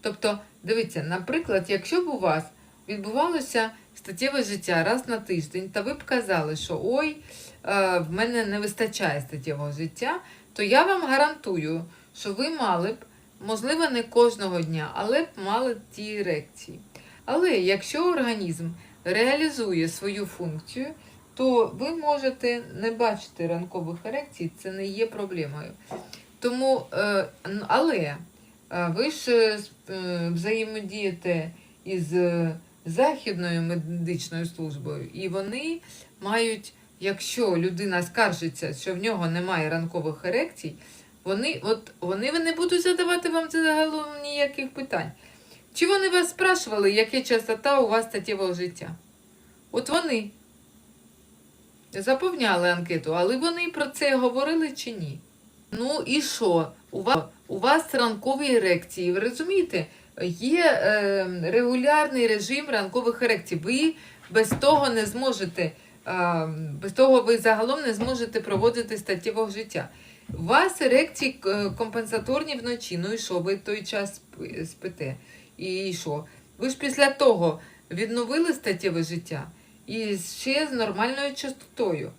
Тобто, дивіться, наприклад, якщо б у вас відбувалося статтєве життя раз на тиждень, та ви б казали, що ой, е, в мене не вистачає статтєвого життя, то я вам гарантую, що ви мали б, можливо, не кожного дня, але б мали ті ерекції. Але якщо організм реалізує свою функцію, то ви можете не бачити ранкових ерекцій, це не є проблемою. Тому, е, але ви ж е, взаємодієте із е, Західною медичною службою, і вони мають, якщо людина скаржиться, що в нього немає ранкових ерекцій, вони, от, вони не будуть задавати вам загалом ніяких питань. Чи вони вас спрашували, яка частота у вас статтєвого життя? От вони заповняли анкету, але вони про це говорили чи ні? Ну і що? У вас, у вас ранкові ерекції. Ви розумієте? Є е, регулярний режим ранкових ерекцій. Ви без того не зможете, е, без того ви загалом не зможете проводити статтєвого життя. У вас ерекції е, компенсаторні вночі. Ну і що? Ви той час спите. І що? Ви ж після того відновили статтєве життя і ще з нормальною частотою.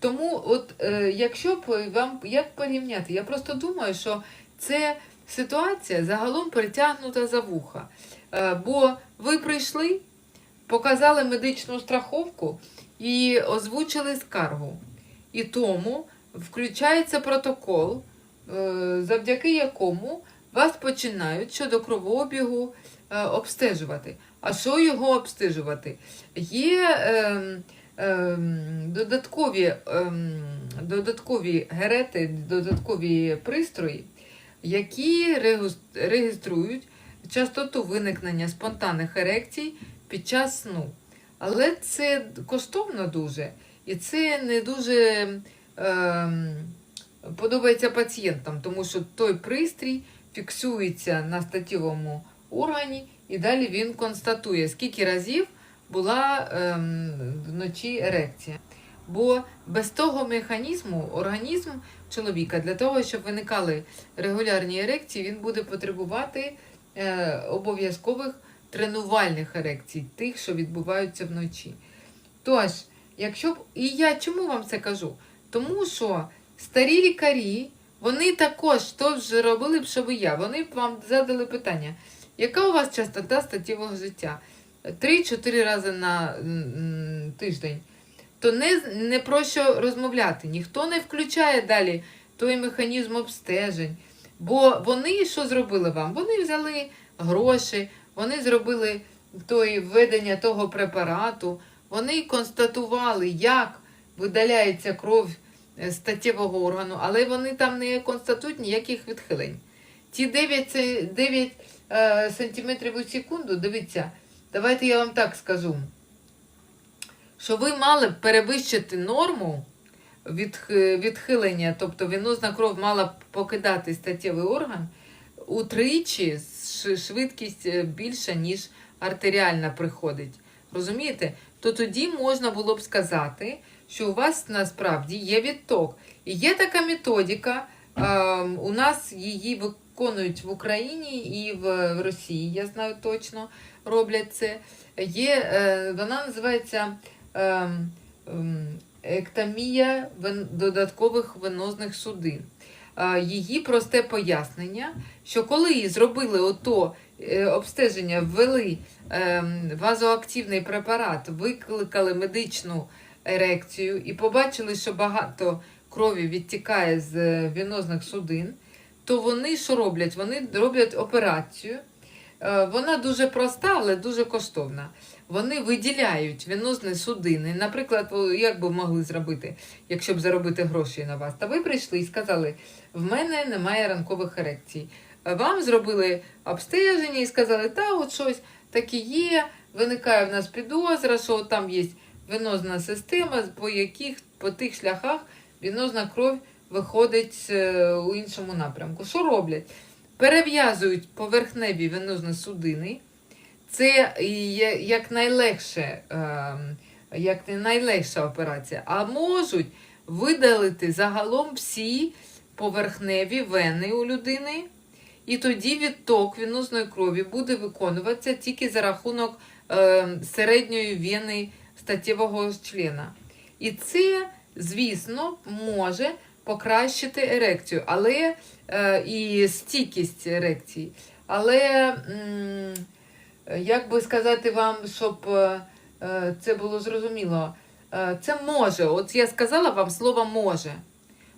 Тому, от е, якщо б вам як порівняти, я просто думаю, що це ситуація загалом притягнута за вуха. Е, бо ви прийшли, показали медичну страховку і озвучили скаргу. І тому включається протокол, е, завдяки якому вас починають щодо кровообігу е, обстежувати. А що його обстежувати? Є ем, додаткові, ем, додаткові герети, додаткові пристрої, які реєструють частоту виникнення спонтанних ерекцій під час сну. Але це коштовно дуже, і це не дуже ем, подобається пацієнтам, тому що той пристрій фіксується на статівому органі, і далі він констатує, скільки разів була ем, вночі ерекція. Бо без того механізму організм чоловіка для того, щоб виникали регулярні ерекції, він буде потребувати е, обов'язкових тренувальних ерекцій, тих, що відбуваються вночі. Тож, якщо б і я чому вам це кажу? Тому що старі лікарі, вони також ж робили б, що би я. Вони б вам задали питання, яка у вас частота статтєвого життя? 3-4 рази на тиждень. То не, не про що розмовляти. Ніхто не включає далі той механізм обстежень. Бо вони що зробили вам? Вони взяли гроші, вони зробили той введення того препарату, вони констатували, як видаляється кров е, статтєвого органу, але вони там не констатують ніяких відхилень. Ті 9, це 9 е, сантиметрів у секунду, дивіться, давайте я вам так скажу, що ви мали б перевищити норму відхилення, тобто венозна кров мала б покидати статтєвий орган утричі швидкість е, більша, ніж артеріальна приходить. Розумієте? То тоді можна було б сказати, що у вас насправді є відток. І є така методика, у нас її виконують в Україні і в Росії, я знаю точно, роблять це. Є, е, вона називається ем, ем, ектомія вен- додаткових венозних судин. Е, Її просте пояснення, що коли зробили ото е, обстеження, ввели ем, вазоактивний препарат, викликали медичну ерекцію і побачили, що багато крові відтікає з венозних судин, то вони що роблять? Вони роблять операцію. Е, Вона дуже проста, але дуже коштовна. Вони виділяють венозні судини. Наприклад, як би могли зробити, якщо б заробити гроші на вас? Та ви прийшли і сказали: в мене немає ранкових ерекцій. Е, Вам зробили обстеження і сказали, та от щось таке є, виникає в нас підозра, що там є венозна система, по яких по тих шляхах венозна кров виходить е, у іншому напрямку. Що роблять? Перев'язують поверхневі венозні судини. Це як найлегше, ем, як найлегша операція, а можуть видалити загалом всі поверхневі вени у людини і тоді відток венозної крові буде виконуватися тільки за рахунок е, середньої вени статєвого члена. І це, звісно, може покращити ерекцію, але е, і стійкість ерекції. Але як би сказати вам, щоб е, е, це було зрозуміло, е, це може. От я сказала вам слово може.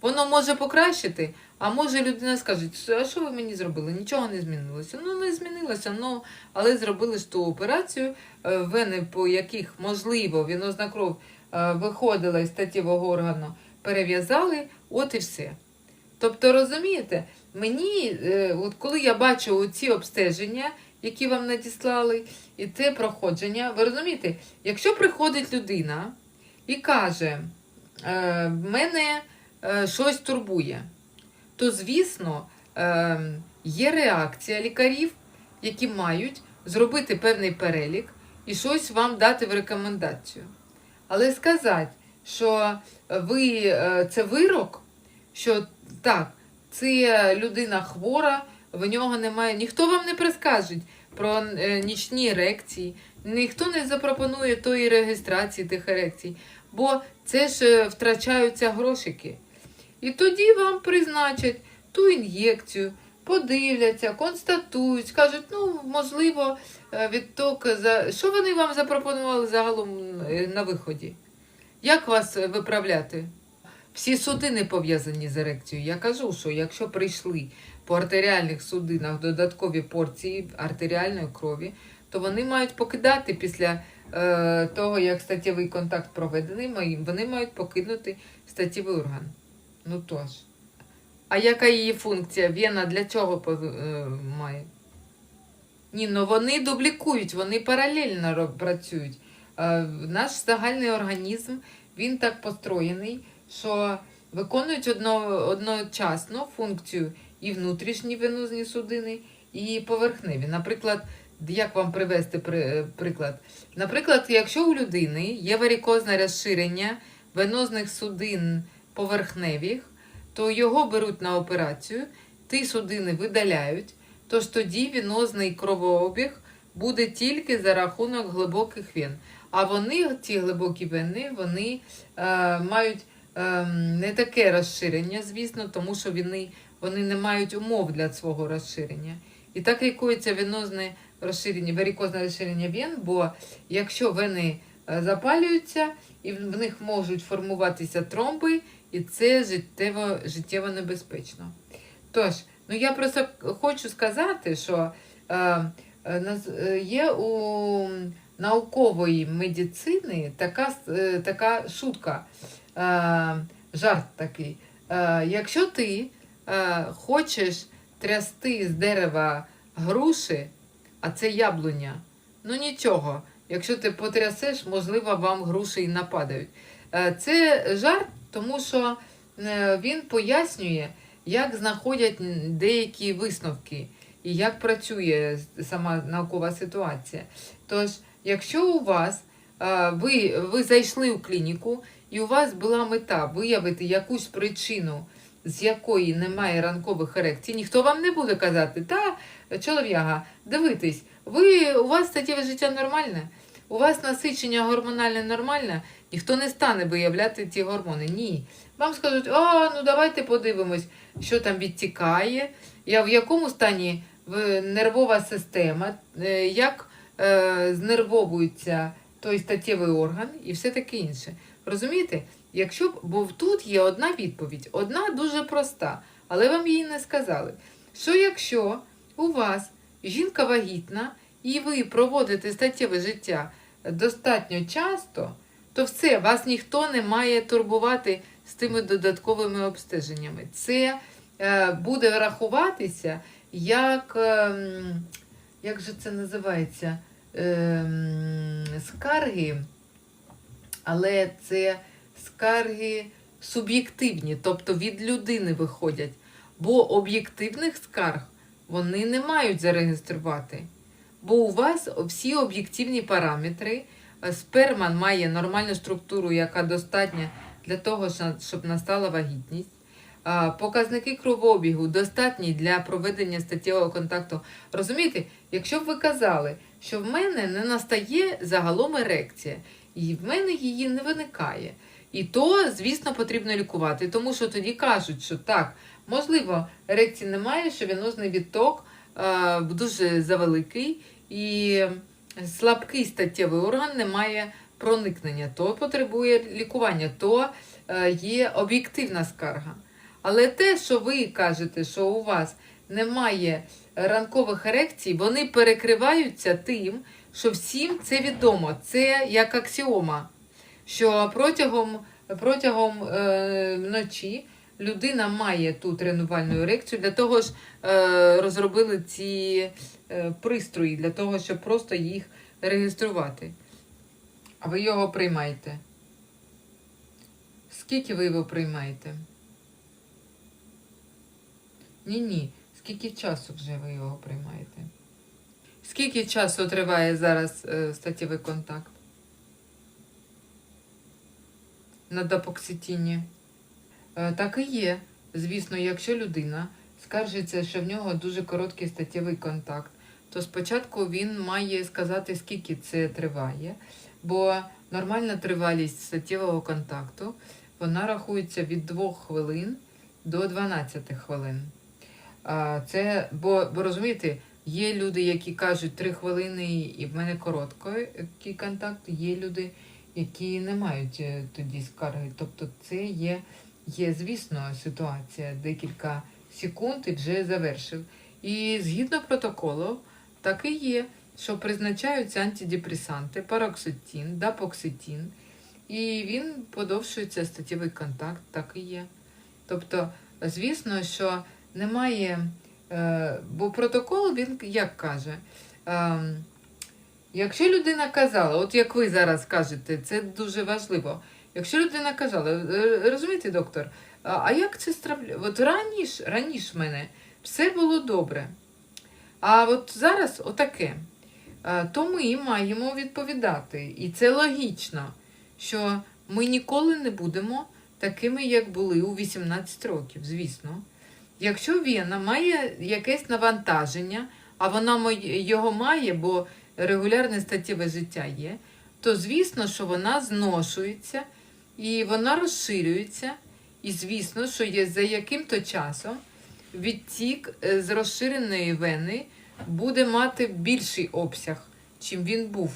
Воно може покращити, а може людина скаже, а що ви мені зробили? Нічого не змінилося. Ну, не змінилося, ну, але зробили ж ту операцію, е, вени, по яких, можливо, венозна кров е, виходила із статєвого органу, перев'язали, от і все. Тобто, розумієте, мені, е, от коли я бачу ці обстеження, які вам надіслали, і це проходження, ви розумієте, якщо приходить людина і каже, е, в мене е, щось турбує, то, звісно, є реакція лікарів, які мають зробити певний перелік і щось вам дати в рекомендацію. Але сказати, що ви е, це вирок, що так, це людина хвора, в нього немає. Ніхто вам не прискаже про е, нічні ерекції, ніхто не запропонує тої реєстрації тих ерекцій, бо це ж е, втрачаються грошики. І тоді вам призначать ту ін'єкцію, подивляться, констатують, скажуть, ну, можливо, е, відток за. Що вони вам запропонували загалом е, на виході? Як вас е, виправляти? Всі судини пов'язані з ерекцією. Я кажу, що якщо прийшли по артеріальних судинах додаткові порції артеріальної крові, то вони мають покидати після е, того, як статтєвий контакт проведений, вони мають покинути статтєвий орган. Ну тож. А яка її функція? Вена для чого е, має? Ні, ну вони дублікують, вони паралельно працюють. Е, наш загальний організм він так построєний, що виконують одно, одночасно функцію і внутрішні венозні судини, і поверхневі. Наприклад, як вам привести е, приклад? Наприклад, якщо у людини є варікозне розширення венозних судин поверхневих, то його беруть на операцію, ті судини видаляють, тож тоді венозний кровообіг буде тільки за рахунок глибоких вен. А вони, ці глибокі вени, вони е, мають е, не таке розширення, звісно, тому що вони, вони не мають умов для свого розширення. І так лікується венозне розширення, варікозне розширення вен, бо якщо вени е, запалюються, і в них можуть формуватися тромби, і це життєво, життєво небезпечно. Тож, ну я просто хочу сказати, що е, е, е, є у наукової медицини така, е, така шутка, е, жарт такий. Е, якщо ти хочеш трясти з дерева груші, а це яблуня, ну нічого. Якщо ти потрясеш, можливо, вам груші і нападають. Це жарт, тому що він пояснює, як знаходять деякі висновки і як працює сама наукова ситуація. Тож, якщо у вас е, ви, ви зайшли у клініку, і у вас була мета виявити якусь причину, з якої немає ранкових ерекцій, ніхто вам не буде казати, та чолов'яга, дивитись, ви, у вас статтєве життя нормальне, у вас насичення гормональне нормальне, ніхто не стане виявляти ті гормони. Ні. Вам скажуть, а ну давайте подивимось, що там відтікає, я в якому стані нервова система, е, як е, знервовується той статтєвий орган і все таке інше. Розумієте? Якщо б- бо тут є одна відповідь, одна дуже проста, але вам її не сказали. Що якщо у вас жінка вагітна і ви проводите статтєве життя достатньо часто, то все, вас ніхто не має турбувати з тими додатковими обстеженнями. Це е, буде рахуватися як, ем, як же це називається? Ем, скарги, але це скарги суб'єктивні, тобто від людини виходять. Бо об'єктивних скарг вони не мають зареєструвати. Бо у вас всі об'єктивні параметри, е, сперма має нормальну структуру, яка достатня для того, щоб настала вагітність. Показники кровообігу достатні для проведення статтєвого контакту. Розумієте, якщо б ви казали, що в мене не настає загалом ерекція, і в мене її не виникає. І то, звісно, потрібно лікувати, тому що тоді кажуть, що так, можливо, ерекції немає, що венозний відток е, дуже завеликий і слабкий статтєвий орган не має проникнення, то потребує лікування, то е, є об'єктивна скарга. Але те, що ви кажете, що у вас немає ранкових ерекцій, вони перекриваються тим, що всім це відомо. Це як аксіома, що протягом, протягом е, ночі людина має ту тренувальну ерекцію, для того ж е, розробили ці е, пристрої, для того, щоб просто їх реєструвати. А ви його приймаєте? Скільки ви його приймаєте? Ні, ні. Скільки часу вже ви його приймаєте? Скільки часу триває зараз е, статєвий контакт? На допокситіні? Е, так і є. Звісно, якщо людина скаржиться, що в нього дуже короткий статтєвий контакт, то спочатку він має сказати, скільки це триває, бо нормальна тривалість статтєвого контакту вона рахується від 2 хвилин до 12 хвилин. Це, бо, бо розумієте, є люди, які кажуть 3 хвилини і в мене короткий контакт, є люди, які не мають е, тоді скарги. Тобто це є, є, звісно, ситуація декілька секунд і вже завершив. І згідно протоколу, так і є, що призначаються антидепресанти, пароксетин, дапоксетин, і він подовжується статтєвий контакт, так і є. Тобто, звісно, що немає, е, бо протокол він як каже, е, якщо людина казала, от як ви зараз кажете, це дуже важливо. Якщо людина казала, «Е, розумієте, доктор, а як це стравля? От раніше, раніше мене все було добре. А от зараз отаке. Е, То ми маємо відповідати. І це логічно, що ми ніколи не будемо такими, як були у 18 років, звісно. Якщо Вена має якесь навантаження, а вона його має, бо регулярне статтєве життя є, то звісно, що вона зношується і вона розширюється. І звісно, що є за яким-то часом відтік е, з розширеної вени буде мати більший обсяг, чим він був.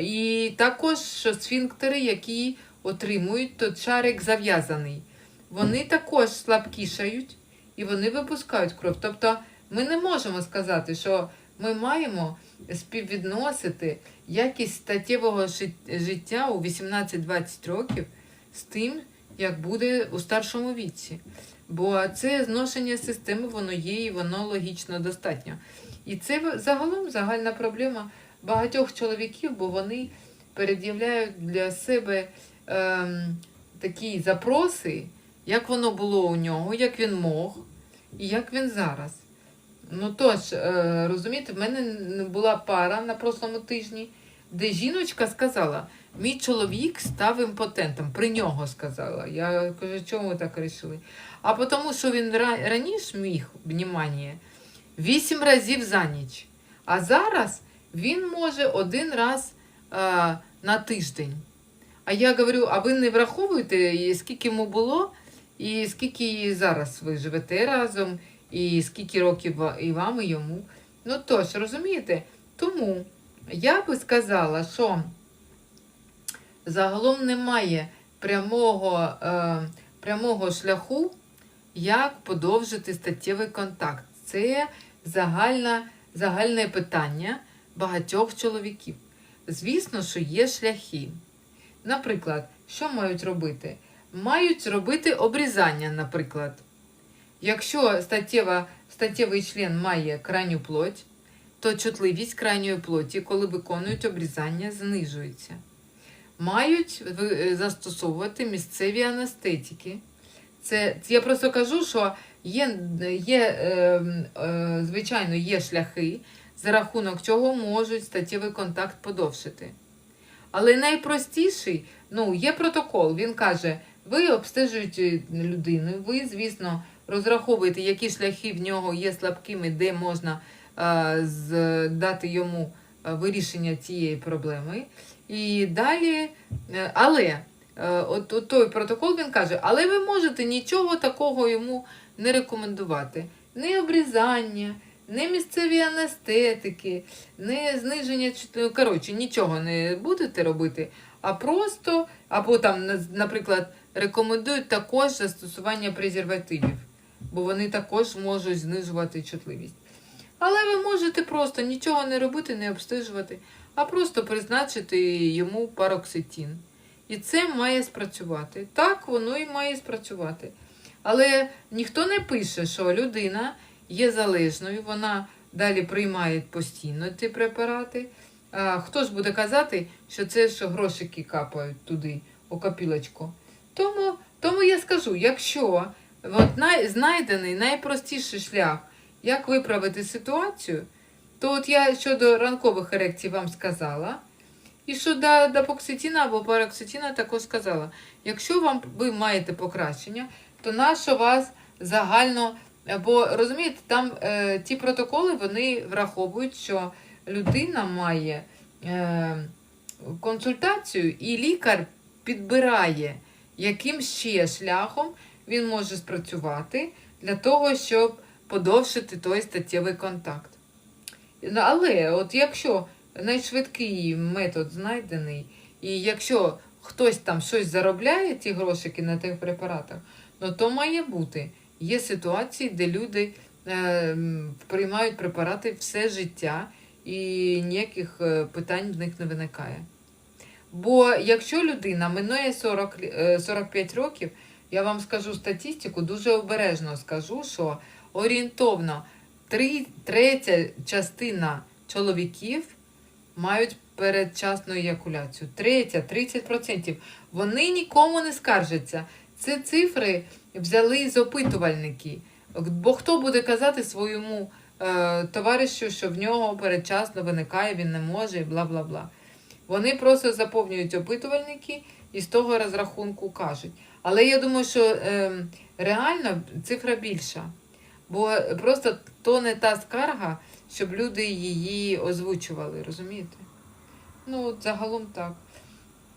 І також що сфінктери, які отримують, то шарик зав'язаний, вони також слабкішають і вони випускають кров. Тобто ми не можемо сказати, що ми маємо співвідносити якість статтєвого життя у 18-20 років з тим, як буде у старшому віці. Бо це зношення системи, воно є і воно логічно достатньо. І це загалом загальна проблема багатьох чоловіків, бо вони пред'являють для себе ем, такі запроси, як воно було у нього, як він мог і як він зараз. Ну тож, е, розумієте, в мене була пара на прошлому тижні, де жіночка сказала, мій чоловік став імпотентом, при нього сказала. Я кажу, чому ви так вирішили? А тому, що він раніше міг, внимание, вісім разів за ніч. А зараз він може один раз е, на тиждень. А я говорю, а ви не враховуєте, скільки йому було, і скільки зараз ви живете разом, і скільки років і вам, і йому. Ну тож, розумієте? Тому я би сказала, що загалом немає прямого, е, прямого шляху, як подовжити статтєвий контакт. Це загальна, загальне питання багатьох чоловіків. Звісно, що є шляхи. Наприклад, що мають робити? Мають робити обрізання, наприклад. Якщо статтєва, статтєвий член має крайню плоть, то чутливість крайньої плоті, коли виконують обрізання, знижується. Мають е, застосовувати місцеві анестетики. Це, я просто кажу, що є, є е, е, звичайно, є шляхи, за рахунок чого можуть статтєвий контакт подовшити. Але найпростіший, ну, є протокол, він каже, Ви обстежуєте людину, ви, звісно, розраховуєте, які шляхи в нього є слабкими, де можна дати йому вирішення цієї проблеми. І далі, е, але е, от, от той протокол він каже, але ви можете нічого такого йому не рекомендувати. Не обрізання, не місцеві анестетики, не зниження чут- коротше, нічого не будете робити, а просто, або там, наприклад, рекомендують також застосування презервативів, бо вони також можуть знижувати чутливість. Але ви можете просто нічого не робити, не обстежувати, а просто призначити йому пароксетин. І це має спрацювати. Так, воно і має спрацювати. Але ніхто не пише, що людина є залежною, вона далі приймає постійно ці препарати. А хто ж буде казати, що це що грошики капають туди, у копілочку? Тому, тому я скажу, якщо от най, знайдений найпростіший шлях, як виправити ситуацію, то от я щодо ранкових ерекцій вам сказала. І що до, до або пароксетина також сказала. Якщо вам ви маєте покращення, то нащо вас загально. Бо розумієте, там е, ті протоколи вони враховують, що людина має е, консультацію, і лікар підбирає, яким ще шляхом він може спрацювати для того, щоб подовшити той статтєвий контакт. Ну, Але от якщо найшвидкий метод знайдений, і якщо хтось там щось заробляє, ті грошики на тих препаратах, ну то має бути. Є ситуації, де люди е, приймають препарати все життя і ніяких е, питань в них не виникає. Бо якщо людина минує 40, е, 45 років, я вам скажу статистику, дуже обережно скажу, що орієнтовно три, третя частина чоловіків мають передчасну еякуляцію. Третя, 30%. Вони нікому не скаржаться. Це цифри взяли з опитувальники. Бо хто буде казати своєму е, товаришу, що в нього передчасно виникає, він не може, і бла бла бла. Вони просто заповнюють опитувальники і з того розрахунку кажуть. Але я думаю, що е, реально цифра більша. Бо просто то не та скарга, щоб люди її озвучували, розумієте? Ну, от загалом так.